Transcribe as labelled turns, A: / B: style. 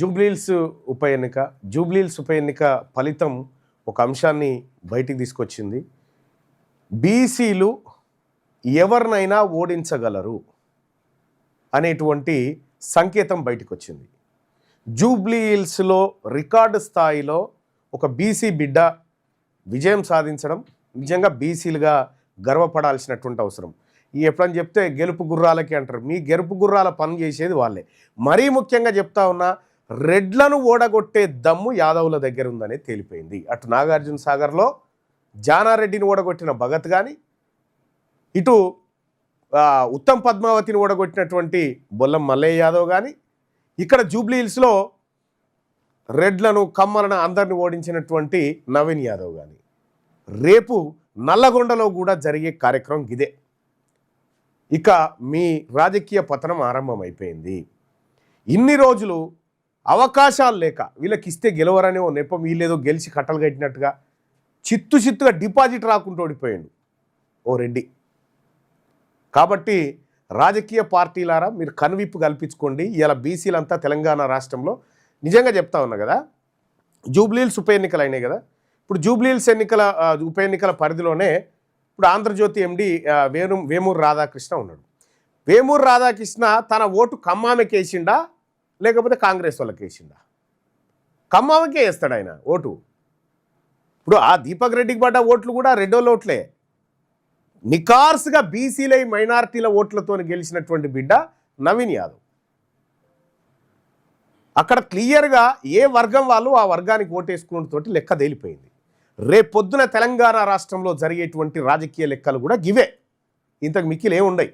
A: జూబ్లీల్స్ ఉప ఎన్నిక జూబ్లీల్స్ ఉప ఎన్నిక ఫలితం ఒక అంశాన్ని బయటికి తీసుకొచ్చింది. బీసీలు ఎవరినైనా ఓడించగలరు అనేటువంటి సంకేతం బయటకు వచ్చింది జూబ్లీహిల్స్లో రికార్డు స్థాయిలో ఒక బీసీ బిడ్డ విజయం సాధించడం నిజంగా బీసీలుగా గర్వపడాల్సినటువంటి అవసరం. ఈ ఎప్పుడని చెప్తే గెలుపు గుర్రాలకి అంటారు. మీ గెలుపు గుర్రాల పని చేసేది వాళ్ళే. మరీ ముఖ్యంగా చెప్తా ఉన్నా రెడ్లను ఓడగొట్టే దమ్ము యాదవుల దగ్గర ఉందనే తేలిపోయింది. అటు నాగార్జున సాగర్లో జానారెడ్డిని ఓడగొట్టిన భగత్ కానీ ఇటు ఉత్తమ్ పద్మావతిని ఓడగొట్టినటువంటి బొల్లం మల్లయ్య యాదవ్ కానీ ఇక్కడ జూబ్లీహిల్స్లో రెడ్లను కమ్మలను అందరిని ఓడించినటువంటి నవీన్ యాదవ్ కానీ రేపు నల్లగొండలో కూడా జరిగే కార్యక్రమం ఇదే. ఇక మీ రాజకీయ పతనం ఆరంభమైపోయింది. ఇన్ని రోజులు అవకాశాలు లేక వీళ్ళకి ఇస్తే గెలవరని ఓ నెప్పం వీళ్ళేదో గెలిచి కట్టలు కట్టినట్టుగా చిత్తు చిత్తుగా డిపాజిట్ రాకుండా ఓడిపోయాడు ఓ రెడ్డి. కాబట్టి రాజకీయ పార్టీలారా మీరు కనువిప్పు కల్పించుకోండి. ఇలా బీసీలంతా తెలంగాణ రాష్ట్రంలో నిజంగా చెప్తా ఉన్నా కదా జూబ్లీల్స్ ఉప ఎన్నికలు అయినాయి కదా. ఇప్పుడు జూబ్లీల్స్ ఎన్నికల ఉప ఎన్నికల పరిధిలోనే ఇప్పుడు ఆంధ్రజ్యోతి ఎండి వేణు వేమూరు రాధాకృష్ణ ఉన్నాడు. వేమూరు రాధాకృష్ణ తన ఓటు ఖమ్మామెకేసిండా? లేకపోతే కాంగ్రెస్ వాళ్ళకి వేసిండా ఖమ్మామకే వేస్తాడు ఆయన ఓటు. ఇప్పుడు ఆ దీపక్ రెడ్డికి పడ్డ ఓట్లు కూడా రెండోళ్ళ ఓట్లే నికార్స్గా బీసీలై మైనార్టీల ఓట్లతో గెలిచినటువంటి బిడ్డ నవీన్ యాదవ్. అక్కడ క్లియర్గా ఏ వర్గం వాళ్ళు ఆ వర్గానికి ఓటేసుకున్నతోటి లెక్క తేలిపోయింది. రేపొద్దున తెలంగాణ రాష్ట్రంలో జరిగేటువంటి రాజకీయ లెక్కలు కూడా గివే. ఇంతకు మిక్కిలు ఏముండయి